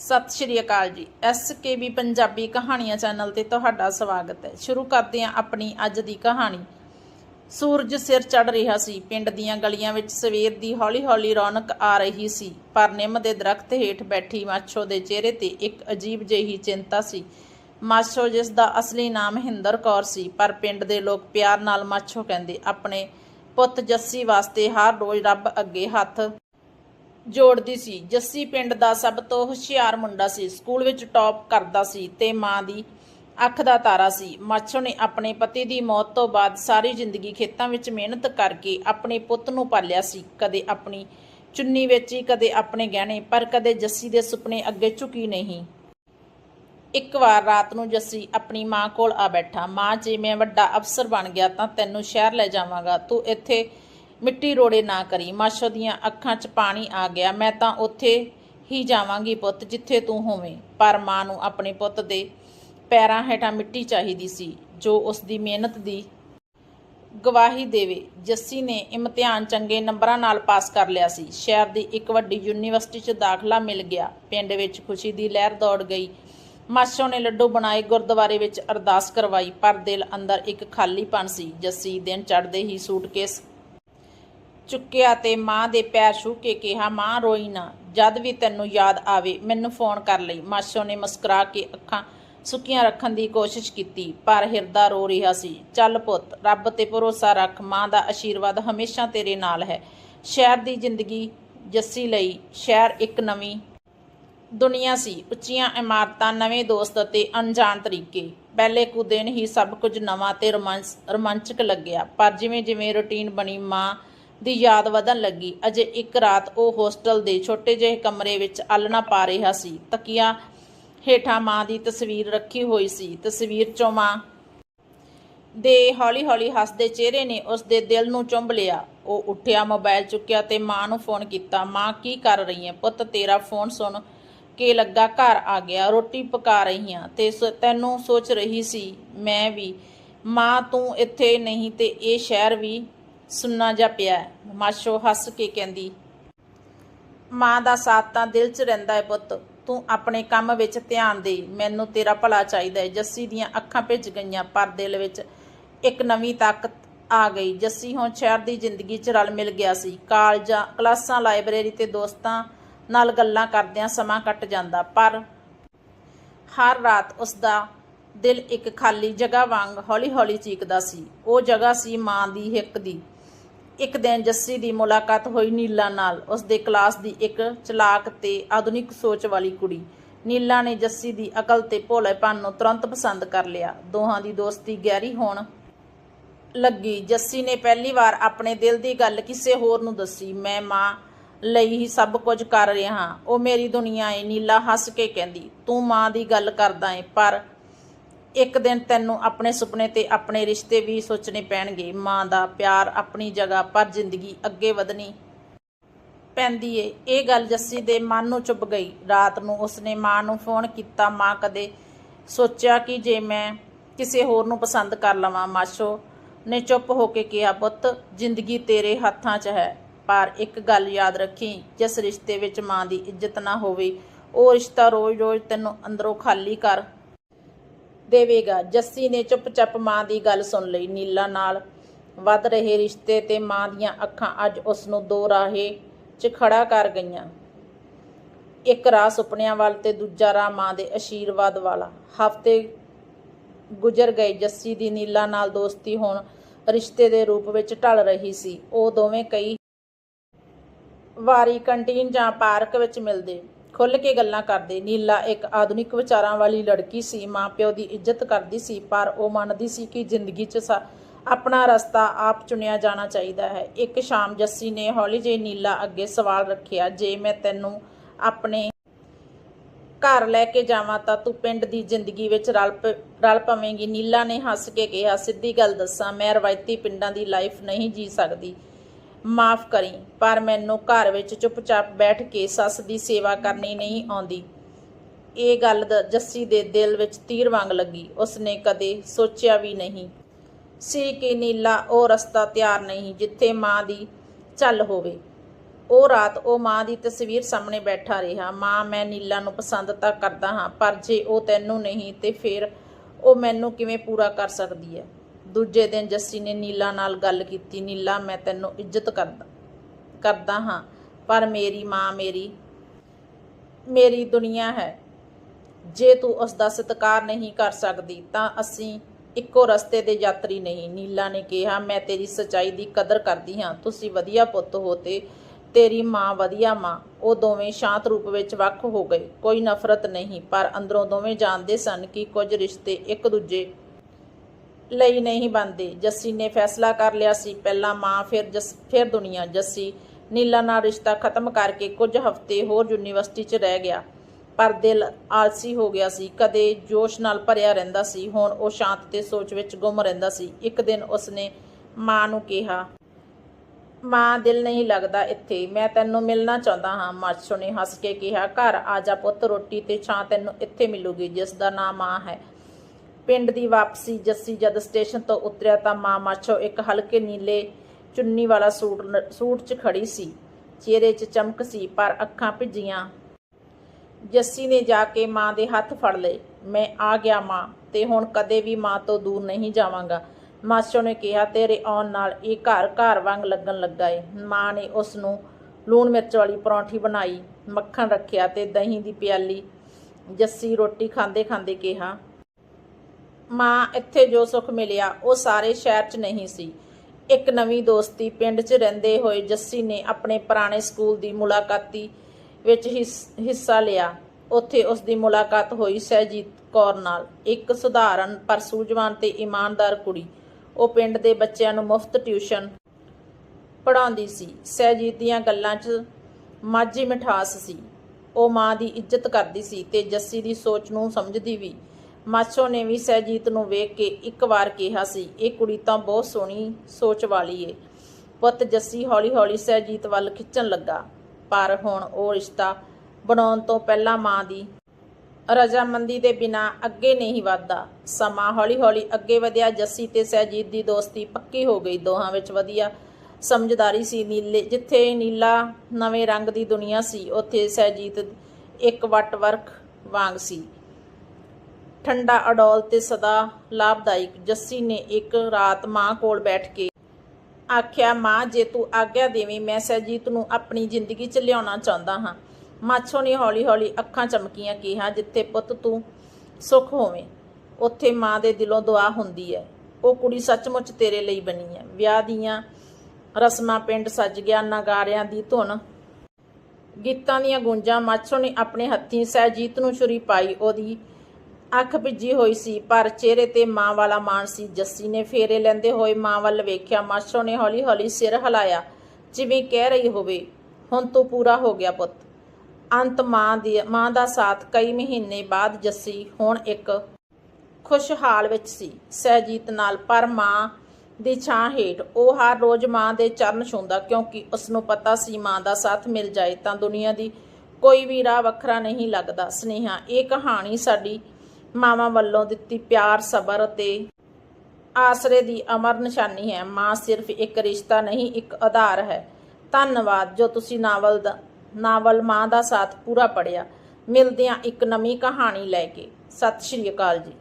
ਸਤਿ ਸ਼੍ਰੀ ਅਕਾਲ ਜੀ। S K ਵੀ ਪੰਜਾਬੀ ਕਹਾਣੀਆਂ ਚੈਨਲ ਤੇ ਤੁਹਾਡਾ ਸਵਾਗਤ ਹੈ। ਸ਼ੁਰੂ ਕਰਦੇ ਹਾਂ ਆਪਣੀ ਅੱਜ ਦੀ ਕਹਾਣੀ। ਸੂਰਜ ਸਿਰ ਚੜ ਰਿਹਾ ਸੀ। ਪਿੰਡ ਦੀਆਂ ਗਲੀਆਂ ਵਿੱਚ ਸਵੇਰ ਦੀ ਹੌਲੀ-ਹੌਲੀ ਰੌਣਕ ਆ ਰਹੀ ਸੀ। ਪਰ ਨਿੰਮ ਦੇ ਦਰਖਤ ਹੇਠ ਬੈਠੀ ਮਾਛੋ ਦੇ ਚਿਹਰੇ ਤੇ ਇੱਕ ਅਜੀਬ ਜਿਹੀ ਚਿੰਤਾ ਸੀ। ਮਾਛੋ, ਜਿਸ ਦਾ ਅਸਲੀ ਨਾਮ ਹਿੰਦਰ ਕੌਰ ਸੀ, ਪਰ ਪਿੰਡ ਦੇ ਲੋਕ ਪਿਆਰ ਨਾਲ ਮਾਛੋ ਕਹਿੰਦੇ, ਆਪਣੇ ਪੁੱਤ ਜੱਸੀ ਵਾਸਤੇ ਹਰ ਰੋਜ਼ ਰੱਬ ਅੱਗੇ ਹੱਥ ਜੋੜਦੀ ਸੀ। ਜੱਸੀ ਪਿੰਡ ਦਾ ਸਭ ਤੋਂ ਹੁਸ਼ਿਆਰ ਮੁੰਡਾ ਸੀ। ਸਕੂਲ ਵਿੱਚ ਟੌਪ ਕਰਦਾ ਸੀ ਤੇ ਮਾਂ ਦੀ ਅੱਖ ਦਾ ਤਾਰਾ ਸੀ। ਮਾਛੋ ਨੇ ਆਪਣੇ ਪਤੀ ਦੀ ਮੌਤ ਤੋਂ ਬਾਅਦ ਸਾਰੀ ਜ਼ਿੰਦਗੀ ਖੇਤਾਂ ਵਿੱਚ ਮਿਹਨਤ ਕਰਕੇ ਆਪਣੇ ਪੁੱਤ ਨੂੰ ਪਾਲਿਆ ਸੀ। ਕਦੇ ਆਪਣੀ ਚੁੰਨੀ ਵੇਚੀ, ਕਦੇ ਆਪਣੇ ਗਹਿਣੇ, ਪਰ ਕਦੇ ਜੱਸੀ ਦੇ ਸੁਪਨੇ ਅੱਗੇ ਝੁਕੀ ਨਹੀਂ। ਇੱਕ ਵਾਰ ਰਾਤ ਨੂੰ ਜੱਸੀ ਆਪਣੀ ਮਾਂ ਕੋਲ ਆ ਬੈਠਾ। ਮਾਂ, ਜੇ ਮੈਂ ਵੱਡਾ ਅਫਸਰ ਬਣ ਗਿਆ ਤਾਂ ਤੈਨੂੰ ਸ਼ਹਿਰ ਲੈ ਜਾਵਾਂਗਾ। ਤੂੰ ਇੱਥੇ ਮਿੱਟੀ ਰੋੜੇ ਨਾ ਕਰੀ। ਮਾਸ਼ੋ ਦੀਆਂ ਅੱਖਾਂ 'ਚ ਪਾਣੀ ਆ ਗਿਆ। ਮੈਂ ਤਾਂ ਉੱਥੇ ਹੀ ਜਾਵਾਂਗੀ ਪੁੱਤ, ਜਿੱਥੇ ਤੂੰ ਹੋਵੇਂ। ਪਰ ਮਾਂ ਨੂੰ ਆਪਣੇ ਪੁੱਤ ਦੇ ਪੈਰਾਂ ਹੇਠਾਂ ਮਿੱਟੀ ਚਾਹੀਦੀ ਸੀ, ਜੋ ਉਸ ਦੀ ਮਿਹਨਤ ਦੀ ਗਵਾਹੀ ਦੇਵੇ। ਜੱਸੀ ਨੇ ਇਮਤਿਹਾਨ ਚੰਗੇ ਨੰਬਰਾਂ ਨਾਲ ਪਾਸ ਕਰ ਲਿਆ ਸੀ। ਸ਼ਹਿਰ ਦੀ ਇੱਕ ਵੱਡੀ ਯੂਨੀਵਰਸਿਟੀ 'ਚ ਦਾਖਲਾ ਮਿਲ ਗਿਆ। ਪਿੰਡ ਵਿੱਚ ਖੁਸ਼ੀ ਦੀ ਲਹਿਰ ਦੌੜ ਗਈ। ਮਾਸ਼ੋ ਨੇ ਲੱਡੂ ਬਣਾਏ, ਗੁਰਦੁਆਰੇ ਵਿੱਚ ਅਰਦਾਸ ਕਰਵਾਈ, ਪਰ ਦਿਲ ਅੰਦਰ ਇੱਕ ਖਾਲੀਪਨ ਸੀ। ਜੱਸੀ ਦਿਨ ਚੜ੍ਹਦੇ ਹੀ ਸੂਟਕੇਸ ਚੁੱਕਿਆ ਤੇ ਮਾਂ ਦੇ ਪੈਰ ਛੂ ਕੇ ਕਿਹਾ, ਮਾਂ ਰੋਈ ਨਾ, ਜਦ ਵੀ ਤੈਨੂੰ ਯਾਦ ਆਵੇ, ਮੈਨੂੰ ਫੋਨ ਕਰ ਲਈ। ਮਾਸ਼ੋ ਨੇ ਮੁਸਕਰਾ ਕੇ ਅੱਖਾਂ ਸੁੱਕੀਆਂ ਰੱਖਣ ਦੀ ਕੋਸ਼ਿਸ਼ ਕੀਤੀ, ਪਰ ਹਿਰਦਾ ਰੋ ਰਿਹਾ ਸੀ। ਚੱਲ ਪੁੱਤ, ਰੱਬ ਤੇ ਭਰੋਸਾ ਰੱਖ, ਮਾਂ ਦਾ ਆਸ਼ੀਰਵਾਦ ਹਮੇਸ਼ਾ ਤੇਰੇ ਨਾਲ ਹੈ। ਸ਼ਹਿਰ ਦੀ ਜ਼ਿੰਦਗੀ ਜੱਸੀ ਲਈ ਸ਼ਹਿਰ ਇੱਕ ਨਵੀਂ ਦੁਨੀਆ ਸੀ। ਉੱਚੀਆਂ ਇਮਾਰਤਾਂ, ਨਵੇਂ ਦੋਸਤ ਅਤੇ ਅਣਜਾਣ ਤਰੀਕੇ। ਪਹਿਲੇ ਕੁ ਦਿਨ ਹੀ ਸਭ ਕੁਝ ਨਵਾਂ ਤੇ ਰੋਮਾਂਸ, ਰੋਮਾਂਚਕ ਲੱਗਿਆ। ਪਰ ਜਿਵੇਂ ਜਿਵੇਂ ਰੁਟੀਨ ਬਣੀ, ਮਾਂ ਦੀ ਯਾਦ ਵਧਣ ਲੱਗੀ। ਅਜੇ ਇੱਕ ਰਾਤ ਉਹ ਹੋਸਟਲ ਦੇ ਛੋਟੇ ਜਿਹੇ ਕਮਰੇ ਵਿੱਚ ਆਲਣਾ ਪਾ ਰਿਹਾ ਸੀ। ਤਕੀਆ ਹੇਠਾਂ ਮਾਂ ਦੀ ਤਸਵੀਰ ਰੱਖੀ ਹੋਈ ਸੀ। ਤਸਵੀਰ ਚੋਂ ਮਾਂ ਦੇ ਹੌਲੀ-ਹੌਲੀ ਹੱਸਦੇ ਚਿਹਰੇ ਨੇ ਉਸ ਦੇ ਦਿਲ ਨੂੰ ਚੁੰਬ ਲਿਆ। ਉਹ ਉੱਠਿਆ ਮੋਬਾਈਲ ਚੁੱਕਿਆ ਤੇ ਮਾਂ ਨੂੰ ਫੋਨ ਕੀਤਾ। ਮਾਂ, ਕੀ ਕਰ ਰਹੀ ਹੈ ਪੁੱਤ? ਤੇਰਾ ਫੋਨ ਸੁਣ ਕੇ ਲੱਗਾ ਘਰ ਆ ਗਿਆ। ਰੋਟੀ ਪਕਾ ਰਹੀ ਹਾਂ ਤੇ ਸ- ਤੈਨੂੰ ਸੋਚ ਰਹੀ ਸੀ ਮੈਂ ਵੀ। ਮਾਂ, ਤੂੰ ਇੱਥੇ ਨਹੀਂ ਤੇ ਇਹ ਸ਼ਹਿਰ ਵੀ ਸੁੰਨਾ ਜਾ ਪਿਆ ਮਾਸ਼ੋ ਹੱਸ ਕੇ ਕਹਿੰਦੀ, ਮਾਂ ਦਾ ਸਾਥ ਤਾਂ ਦਿਲ 'ਚ ਰਹਿੰਦਾ ਹੈ ਪੁੱਤ, ਤੂੰ ਆਪਣੇ ਕੰਮ ਵਿੱਚ ਧਿਆਨ ਦੇ, ਮੈਨੂੰ ਤੇਰਾ ਭਲਾ ਚਾਹੀਦਾ ਹੈ। ਜੱਸੀ ਦੀਆਂ ਅੱਖਾਂ ਭਿੱਜ ਗਈਆਂ, ਪਰ ਦਿਲ ਵਿੱਚ ਇੱਕ ਨਵੀਂ ਤਾਕਤ ਆ ਗਈ। ਜੱਸੀ ਹੁਣ ਸ਼ਹਿਰ ਦੀ ਜ਼ਿੰਦਗੀ 'ਚ ਰਲ ਮਿਲ ਗਿਆ ਸੀ। ਕਾਲਜਾਂ, ਕਲਾਸਾਂ, ਲਾਇਬ੍ਰੇਰੀ ਤੇ ਦੋਸਤਾਂ ਨਾਲ ਗੱਲਾਂ ਕਰਦਿਆਂ ਸਮਾਂ ਕੱਟ ਜਾਂਦਾ, ਪਰ ਹਰ ਰਾਤ ਉਸ ਦਾ ਦਿਲ ਇੱਕ ਖਾਲੀ ਜਗ੍ਹਾ ਵਾਂਗ ਹੌਲੀ-ਹੌਲੀ ਚੀਕਦਾ ਸੀ। ਉਹ ਜਗ੍ਹਾ ਸੀ ਮਾਂ ਦੀ ਹਿੱਕ ਦੀ। ਇੱਕ ਦਿਨ ਜੱਸੀ ਦੀ ਮੁਲਾਕਾਤ ਹੋਈ ਨੀਲਾ ਨਾਲ। ਉਸ ਦੇ ਕਲਾਸ ਦੀ ਇੱਕ ਚਲਾਕ ਤੇ ਆਧੁਨਿਕ ਸੋਚ ਵਾਲੀ ਕੁੜੀ। ਨੀਲਾ ਨੇ ਜੱਸੀ ਦੀ ਅਕਲ ਤੇ ਭੋਲੇਪਨ ਨੂੰ ਤੁਰੰਤ ਪਸੰਦ ਕਰ ਲਿਆ। ਦੋਹਾਂ ਦੀ ਦੋਸਤੀ ਗਹਿਰੀ ਹੋਣ ਲੱਗੀ। ਜੱਸੀ ਨੇ ਪਹਿਲੀ ਵਾਰ ਆਪਣੇ ਦਿਲ ਦੀ ਗੱਲ ਕਿਸੇ ਹੋਰ ਨੂੰ ਦੱਸੀ। ਮੈਂ ਮਾਂ ਲਈ ਹੀ ਸਭ ਕੁਝ ਕਰ ਰਿਹਾ ਉਹ ਮੇਰੀ ਦੁਨੀਆ ਏ। ਨੀਲਾ ਹੱਸ ਕੇ ਕਹਿੰਦੀ, ਤੂੰ ਮਾਂ ਦੀ ਗੱਲ ਕਰਦਾ ਏ, ਪਰ ਇੱਕ ਦਿਨ ਤੈਨੂੰ ਆਪਣੇ ਸੁਪਨੇ ਤੇ ਆਪਣੇ ਰਿਸ਼ਤੇ ਵੀ ਸੋਚਣੇ ਪੈਣਗੇ। ਮਾਂ ਦਾ ਪਿਆਰ ਆਪਣੀ ਜਗ੍ਹਾ ਪਰ ਜ਼ਿੰਦਗੀ ਅੱਗੇ ਵਧਣੀ ਪੈਂਦੀ ਏ। ਇਹ ਗੱਲ ਜੱਸੀ ਦੇ ਮਨ ਨੂੰ ਚੁੱਭ ਗਈ। ਰਾਤ ਨੂੰ ਉਸਨੇ ਮਾਂ ਨੂੰ ਫੋਨ ਕੀਤਾ। ਮਾਂ ਕਦੇ ਸੋਚਿਆ ਕਿ ਜੇ ਮੈਂ ਕਿਸੇ ਹੋਰ ਨੂੰ ਪਸੰਦ ਕਰ ਲਵਾਂ, ਮਾਸ਼ੋ ਨੇ ਚੁੱਪ ਹੋ ਕੇ ਕਿਹਾ, ਪੁੱਤ, ਜ਼ਿੰਦਗੀ ਤੇਰੇ ਹੱਥਾਂ 'ਚ ਹੈ। ਪਰ ਇੱਕ ਗੱਲ ਯਾਦ ਰੱਖੀ, ਜਿਸ ਰਿਸ਼ਤੇ ਵਿੱਚ ਮਾਂ ਦੀ ਇੱਜ਼ਤ ਨਾ ਹੋਵੇ, ਉਹ ਰਿਸ਼ਤਾ ਰੋਜ਼-ਰੋਜ਼ ਤੈਨੂੰ ਅੰਦਰੋਂ ਖਾਲੀ ਕਰ ਦੇਵੇਗਾ। ਜੱਸੀ ਨੇ ਚੁੱਪ-ਚਾਪ ਮਾਂ ਦੀ ਗੱਲ ਸੁਣ ਲਈ। ਨੀਲਾ ਨਾਲ ਵੱਧ ਰਹੇ ਰਿਸ਼ਤੇ ਤੇ ਮਾਂ ਦੀਆਂ ਅੱਖਾਂ ਅੱਜ ਉਸ ਨੂੰ ਦੋ ਰਾਹੇ 'ਚ ਖੜਾ ਕਰ ਗਈਆਂ। ਇੱਕ ਰਾਹ ਸੁਪਨਿਆਂ ਵੱਲ ਤੇ ਦੂਜਾ ਰਾਹ ਮਾਂ ਦੇ ਆਸ਼ੀਰਵਾਦ ਵਾਲਾ। ਹਫ਼ਤੇ ਗੁਜ਼ਰ ਗਏ। ਜੱਸੀ ਦੀ ਨੀਲਾ ਨਾਲ ਦੋਸਤੀ ਹੁਣ ਰਿਸ਼ਤੇ ਦੇ ਰੂਪ ਵਿੱਚ ਢਲ ਰਹੀ ਸੀ। ਉਹ ਦੋਵੇਂ ਕਈ ਵਾਰੀ ਕੰਟੀਨ ਜਾਂ ਪਾਰਕ ਵਿੱਚ ਮਿਲਦੇ ਖੁੱਲ ਕੇ ਗੱਲਾਂ ਕਰਦੇ। ਨੀਲਾ ਇੱਕ ਆਧੁਨਿਕ ਵਿਚਾਰਾਂ ਵਾਲੀ ਲੜਕੀ ਸੀ, ਮਾਪਿਓ ਦੀ ਇੱਜ਼ਤ ਕਰਦੀ ਸੀ, ਪਰ ਉਹ ਮੰਨਦੀ ਸੀ ਕਿ ਜ਼ਿੰਦਗੀ 'ਚ ਸਾ- ਆਪਣਾ ਰਸਤਾ ਆਪ ਚੁਣਿਆ ਜਾਣਾ ਚਾਹੀਦਾ ਹੈ। ਇੱਕ ਸ਼ਾਮ ਜੱਸੀ ਨੇ ਹੌਲੀ ਜਿਹੀ ਨੀਲਾ ਅੱਗੇ ਸਵਾਲ ਰੱਖਿਆ, ਜੇ ਮੈਂ ਤੈਨੂੰ ਆਪਣੇ ਘਰ ਲੈ ਕੇ ਜਾਵਾਂ, ਤਾਂ ਤੂੰ ਪਿੰਡ ਦੀ ਜ਼ਿੰਦਗੀ ਵਿੱਚ ਰਲ ਪ- ਰਲ ਪਵੇਂਗੀ। ਨੀਲਾ ਨੇ ਹੱਸ ਕੇ ਕਿਹਾ, ਸਿੱਧੀ ਗੱਲ ਦੱਸਾਂ, ਮੈਂ ਰਵਾਇਤੀ ਪਿੰਡਾਂ ਦੀ ਲਾਈਫ ਨਹੀਂ ਜੀ ਸਕਦੀ। ਮਾਫ ਕਰੀ, ਪਰ ਮੈਨੂੰ ਘਰ ਵਿੱਚ ਚੁੱਪਚਾਪ ਬੈਠ ਕੇ ਸੱਸ ਦੀ ਸੇਵਾ ਕਰਨੀ ਨਹੀਂ ਆਉਂਦੀ। ਇਹ ਗੱਲ ਦ- ਜੱਸੀ ਦੇ ਦਿਲ ਵਿੱਚ ਤੀਰ ਵਾਂਗ ਲੱਗੀ। ਉਸਨੇ ਕਦੇ ਸੋਚਿਆ ਵੀ ਨਹੀਂ ਸੀ ਕਿ ਨੀਲਾ ਉਹ ਰਸਤਾ ਤਿਆਰ ਨਹੀਂ ਜਿੱਥੇ ਮਾਂ ਦੀ ਚੱਲ ਹੋਵੇ। ਉਹ ਰਾਤ ਉਹ ਮਾਂ ਦੀ ਤਸਵੀਰ ਸਾਹਮਣੇ ਬੈਠਾ ਰਿਹਾ। ਮਾਂ, ਮੈਂ ਨੀਲਾ ਨੂੰ ਪਸੰਦ ਤਾਂ ਕਰਦਾ ਹਾਂ, ਪਰ ਜੇ ਉਹ ਤੈਨੂੰ ਨਹੀਂ ਤੇ ਫਿਰ ਉਹ ਮੈਨੂੰ ਕਿਵੇਂ ਪੂਰਾ ਕਰ ਸਕਦੀ ਹੈ? ਦੂਜੇ ਦਿਨ ਜੱਸੀ ਨੇ ਨੀਲਾ ਨਾਲ ਗੱਲ ਕੀਤੀ। ਨੀਲਾ, ਮੈਂ ਤੈਨੂੰ ਇੱਜ਼ਤ ਕਰਦਾ ਕਰਦਾ ਹਾਂ, ਪਰ ਮੇਰੀ ਮਾਂ ਮੇਰੀ ਮੇਰੀ ਦੁਨੀਆ ਹੈ। ਜੇ ਤੂੰ ਉਸ ਦਾ ਸਤਿਕਾਰ ਨਹੀਂ ਕਰ ਸਕਦੀ, ਤਾਂ ਅਸੀਂ ਇੱਕੋ ਰਸਤੇ ਦੇ ਯਾਤਰੀ ਨਹੀਂ। ਨੀਲਾ ਨੇ ਕਿਹਾ, ਮੈਂ ਤੇਰੀ ਸਚਾਈ ਦੀ ਕਦਰ ਕਰਦੀ ਹਾਂ। ਤੁਸੀਂ ਵਧੀਆ ਪੁੱਤ ਹੋ ਤੇ ਤੇਰੀ ਮਾਂ ਵਧੀਆ ਮਾਂ। ਉਹ ਦੋਵੇਂ ਸ਼ਾਂਤ ਰੂਪ ਵਿੱਚ ਵੱਖ ਹੋ ਗਏ। ਕੋਈ ਨਫ਼ਰਤ ਨਹੀਂ, ਪਰ ਅੰਦਰੋਂ ਦੋਵੇਂ ਜਾਣਦੇ ਸਨ ਕਿ ਕੁਝ ਰਿਸ਼ਤੇ ਇੱਕ ਦੂਜੇ ਲਈ ਨਹੀਂ ਬਣਦੇ। ਜੱਸੀ ਨੇ ਫੈਸਲਾ ਕਰ ਲਿਆ ਸੀ, ਪਹਿਲਾਂ ਮਾਂ, ਫਿਰ ਜਸ, ਫਿਰ ਦੁਨੀਆ। ਜੱਸੀ, ਨੀਲਾ ਨਾਲ ਰਿਸ਼ਤਾ ਖਤਮ ਕਰਕੇ ਕੁਝ ਹਫ਼ਤੇ ਹੋਰ ਯੂਨੀਵਰਸਿਟੀ 'ਚ ਰਹਿ ਗਿਆ। ਪਰ ਦਿਲ ਆਲਸੀ ਹੋ ਗਿਆ ਸੀ, ਕਦੇ ਜੋਸ਼ ਨਾਲ ਭਰਿਆ ਰਹਿੰਦਾ ਸੀ, ਹੁਣ ਉਹ ਸ਼ਾਂਤ ਤੇ ਸੋਚ ਵਿੱਚ ਗੁੰਮ ਰਹਿੰਦਾ ਸੀ। ਇੱਕ ਦਿਨ ਉਸਨੇ ਮਾਂ ਨੂੰ ਕਿਹਾ, ਮਾਂ, ਦਿਲ ਨਹੀਂ ਲੱਗਦਾ ਇੱਥੇ, ਮੈਂ ਤੈਨੂੰ ਮਿਲਣਾ ਚਾਹੁੰਦਾ ਹਾਂ। ਮਾਚੋ ਨੇ ਹੱਸ ਕੇ ਕਿਹਾ, ਘਰ ਆ ਜਾ ਪੁੱਤ, ਰੋਟੀ ਤੇ ਛਾਂ ਤੈਨੂੰ ਇੱਥੇ ਮਿਲੂਗੀ, ਜਿਸ ਦਾ ਨਾਮ ਮਾਂ ਹੈ। ਪਿੰਡ ਦੀ ਵਾਪਸੀ ਜੱਸੀ ਜਦ ਸਟੇਸ਼ਨ ਤੋਂ ਉਤਰਿਆ ਤਾਂ ਮਾਂ ਮਾਛੋ ਇੱਕ ਹਲਕੇ ਨੀਲੇ ਚੁੰਨੀ ਵਾਲਾ ਸੂਟ ਸੂਟ 'ਚ ਖੜੀ ਸੀ। ਚਿਹਰੇ 'ਚ ਚਮਕ ਸੀ, ਪਰ ਅੱਖਾਂ ਭਿੱਜੀਆਂ। ਜੱਸੀ ਨੇ ਜਾ ਕੇ ਮਾਂ ਦੇ ਹੱਥ ਫੜ ਲਏ। ਮੈਂ ਆ ਗਿਆ ਮਾਂ, ਤੇ ਹੁਣ ਕਦੇ ਵੀ ਮਾਂ ਤੋਂ ਦੂਰ ਨਹੀਂ ਜਾਵਾਂਗਾ। ਮਾਸਟਰ ਨੇ ਕਿਹਾ, ਤੇਰੇ ਆਉਣ ਨਾਲ ਇਹ ਘਰ ਘਰ ਵਾਂਗ ਲੱਗਣ ਲੱਗਾ ਏ। ਮਾਂ ਨੇ ਉਸ ਨੂੰ ਲੂਣ ਮਿਰਚ ਵਾਲੀ ਪਰੌਂਠੀ ਬਣਾਈ, ਮੱਖਣ ਰੱਖਿਆ ਤੇ ਦਹੀਂ ਦੀ ਪਿਆਲੀ। ਜੱਸੀ ਰੋਟੀ ਖਾਂਦੇ ਖਾਂਦੇ ਕਿਹਾ ਮਾਂ ਇੱਥੇ ਜੋ ਸੁੱਖ ਮਿਲਿਆ, ਉਹ ਸਾਰੇ ਸ਼ਹਿਰ 'ਚ ਨਹੀਂ ਸੀ। ਇੱਕ ਨਵੀਂ ਦੋਸਤੀ ਪਿੰਡ 'ਚ ਰਹਿੰਦੇ ਹੋਏ ਜੱਸੀ ਨੇ ਆਪਣੇ ਪੁਰਾਣੇ ਸਕੂਲ ਦੀ ਮੁਲਾਕਾਤੀ ਵਿੱਚ ਹਿੱਸ- ਹਿੱਸਾ ਲਿਆ। ਉੱਥੇ ਉਸ ਦੀ ਮੁਲਾਕਾਤ ਹੋਈ ਸਹਿਜੀਤ ਕੌਰ ਨਾਲ। ਇੱਕ ਸੁਧਾਰਨ ਪਰ ਸੂਝਵਾਨ ਤੇ ਇਮਾਨਦਾਰ ਕੁੜੀ। ਉਹ ਪਿੰਡ ਦੇ ਬੱਚਿਆਂ ਨੂੰ ਮੁਫਤ ਟਿਊਸ਼ਨ ਪੜਾਉਂਦੀ ਸੀ। ਸਹਿਜੀਤ ਦੀਆਂ ਗੱਲਾਂ 'ਚ ਮਾਝੀ ਮਿਠਾਸ ਸੀ। ਉਹ ਮਾਂ ਦੀ ਇੱਜ਼ਤ ਕਰਦੀ ਸੀ ਤੇ ਜੱਸੀ ਦੀ ਸੋਚ ਨੂੰ ਸਮਝਦੀ ਵੀ ਮਾਸ਼ੋ ਨੇ ਵੀ ਸਹਿਜੀਤ ਨੂੰ ਵੇਖ ਕੇ ਇੱਕ ਵਾਰ ਕਿਹਾ ਸੀ, ਇਹ ਕੁੜੀ ਤਾਂ ਬਹੁਤ ਸੋਹਣੀ ਸੋਚ ਵਾਲੀ ਏ। ਪੁੱਤ ਜੱਸੀ ਹੌਲੀ-ਹੌਲੀ ਸਹਿਜੀਤ ਵੱਲ ਖਿੱਚਣ ਲੱਗਾ। ਪਰ ਹੁਣ ਉਹ ਰਿਸ਼ਤਾ ਬਣਾਉਣ ਤੋਂ ਪਹਿਲਾਂ ਮਾਂ ਦੀ ਰਜਾਮੰਦੀ ਦੇ ਬਿਨਾ ਅੱਗੇ ਨਹੀਂ ਵਧਦਾ। ਸਮਾਂ ਹੌਲੀ-ਹੌਲੀ ਅੱਗੇ ਵਧਿਆ, ਜੱਸੀ ਤੇ ਸਹਿਜੀਤ ਦੀ ਦੋਸਤੀ ਪੱਕੀ ਹੋ ਗਈ। ਦੋਹਾਂ ਵਿੱਚ ਵਧੀਆ ਸਮਝਦਾਰੀ ਸੀ। ਨੀਲੇ ਜਿੱਥੇ ਨੀਲਾ ਨਵੇਂ ਰੰਗ ਦੀ ਦੁਨੀਆ ਸੀ, ਉੱਥੇ ਸਹਿਜੀਤ ਇੱਕ ਵੱਟ ਵਰਖ ਵਾਂਗ ਸੀ। ਠੰਡਾ ਅਡੋਲ ਤੇ ਸਦਾ ਲਾਭਦਾਇਕ ਜੱਸੀ ਨੇ ਇੱਕ ਰਾਤ ਮਾਂ ਕੋਲ ਬੈਠ ਕੇ ਆਖਿਆ, ਮਾਂ, ਜੇ ਤੂੰ ਆਗਿਆ ਦੇਵੇਂ, ਮੈਂ ਸਹਿਜੀਤ ਨੂੰ ਆਪਣੀ ਜ਼ਿੰਦਗੀ 'ਚ ਲਿਆਉਣਾ ਚਾਹੁੰਦਾ ਹਾਂ। ਮਾਛੋ ਨੇ ਹੌਲੀ-ਹੌਲੀ ਅੱਖਾਂ ਚਮਕੀਆਂ ਕਿਹਾ, ਜਿੱਥੇ ਪੁੱਤ ਤੂੰ ਸੁਖ ਹੋਵੇਂ, ਉੱਥੇ ਮਾਂ ਦੇ ਦਿਲੋਂ ਦੁਆ ਹੁੰਦੀ ਹੈ ਉਹ ਕੁੜੀ ਸੱਚਮੁੱਚ ਤੇਰੇ ਲਈ ਬਣੀ ਹੈ ਵਿਆਹ ਦੀਆਂ ਰਸਮਾਂ ਪਿੰਡ ਸੱਜ ਗਿਆ, ਨਗਾਰਿਆਂ ਦੀ ਧੁਨ। ਗੀਤਾਂ ਦੀਆਂ ਗੂੰਜਾਂ ਮਾਛੋ ਨੇ ਆਪਣੇ ਹੱਥੀਂ ਸਹਿਜੀਤ ਨੂੰ ਛੁਰੀ ਪਾਈ, ਉਹਦੀ ਅੱਖ ਭਿੱਜੀ ਹੋਈ ਸੀ, ਪਰ ਚਿਹਰੇ ਤੇ ਮਾਂ ਵਾਲਾ ਮਾਣ ਸੀ। ਜੱਸੀ ਨੇ ਫੇਰੇ ਲੈਂਦੇ ਹੋਏ ਮਾਂ ਵੱਲ ਵੇਖਿਆ, ਮਾਸਟਰ ਨੇ ਹੌਲੀ-ਹੌਲੀ ਸਿਰ ਹਿਲਾਇਆ, ਜਿਵੇਂ ਕਹਿ ਰਹੀ ਹੋਵੇ, ਹੁਣ ਤੂੰ ਪੂਰਾ ਹੋ ਗਿਆ ਪੁੱਤ। ਅੰਤ ਮਾਂ ਦੀ, ਮਾਂ ਦਾ ਸਾਥ ਕਈ ਮਹੀਨੇ ਬਾਅਦ ਜੱਸੀ ਹੁਣ ਇੱਕ ਖੁਸ਼ਹਾਲ ਵਿੱਚ ਸੀ, ਸਹਿਜੀਤ ਨਾਲ, ਪਰ ਮਾਂ ਦੀ ਛਾਂ ਹੇਠ, ਉਹ ਹਰ ਰੋਜ਼ ਮਾਂ ਦੇ ਚਰਨ ਛੂੰਦਾ, ਕਿਉਂਕਿ ਉਸ ਨੂੰ ਪਤਾ ਸੀ ਮਾਂ ਦਾ ਸਾਥ ਮਿਲ ਜਾਏ ਤਾਂ ਦੁਨੀਆ ਦੀ ਕੋਈ ਵੀ ਰਾਹ ਵੱਖਰਾ ਨਹੀਂ ਲੱਗਦਾ। ਸਨੇਹਾ, ਇਹ ਕਹਾਣੀ ਸਾਡੀ ਮਾਵਾਂ ਵੱਲੋਂ ਦਿੱਤੀ ਪਿਆਰ, ਸਬਰ ਅਤੇ ਆਸਰੇ ਦੀ ਅਮਰ ਨਿਸ਼ਾਨੀ ਹੈ। ਮਾਂ ਸਿਰਫ ਇੱਕ ਰਿਸ਼ਤਾ ਨਹੀਂ, ਇੱਕ ਆਧਾਰ ਹੈ। ਧੰਨਵਾਦ, ਜੋ ਤੁਸੀਂ ਨਾਵਲ ਦਾ ਨਾਵਲ ਮਾਂ ਦਾ ਸਾਥ ਪੂਰਾ ਪੜਿਆ ਮਿਲਦੇ ਹਾਂ ਇੱਕ ਨਵੀਂ ਕਹਾਣੀ ਲੈ ਕੇ। ਸਤਿ ਸ਼੍ਰੀ ਅਕਾਲ ਜੀ।